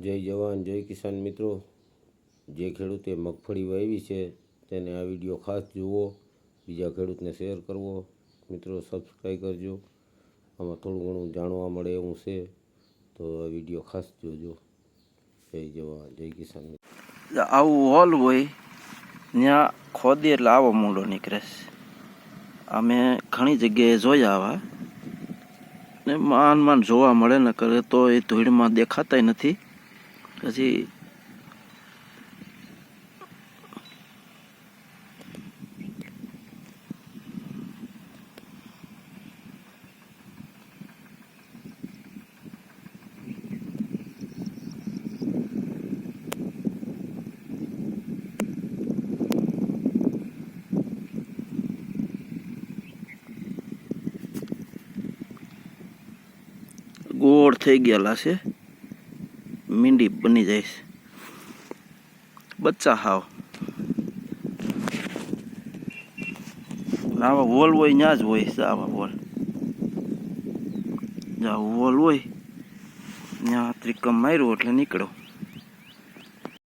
જય જવાન, જય કિસાન મિત્રો. જે ખેડૂતે મગફળી વાવી છે, તેને આ વીડિયો ખાસ જુઓ, બીજા ખેડૂતને શેર કરવો. મિત્રો સબસ્ક્રાઈબ કરજો. આમાં થોડું ઘણું જાણવા મળે એવું છે, તો આ વીડિયો ખાસ જોજો. જય જવાન, જય કિસાન મિત્રો. આવું હોલ હોય ત્યાં ખોદી એટલે આવો મૂળો નીકળે છે. અમે ઘણી જગ્યાએ જોયા આવા. ને માન માન જોવા મળે ને કરે તો એ ધૂળમાં દેખાતાય નથી. પછી ગોળ થઈ ગયેલા છે. મીંડી બની છે. બચ્ચા હાવ. આવા વોલ હોય ત્યાં જ હોય આવા વોલ. જ્યાં વોલ હોય, ત્યાં ત્રિકમ માર્યું એટલે નીકળ્યો.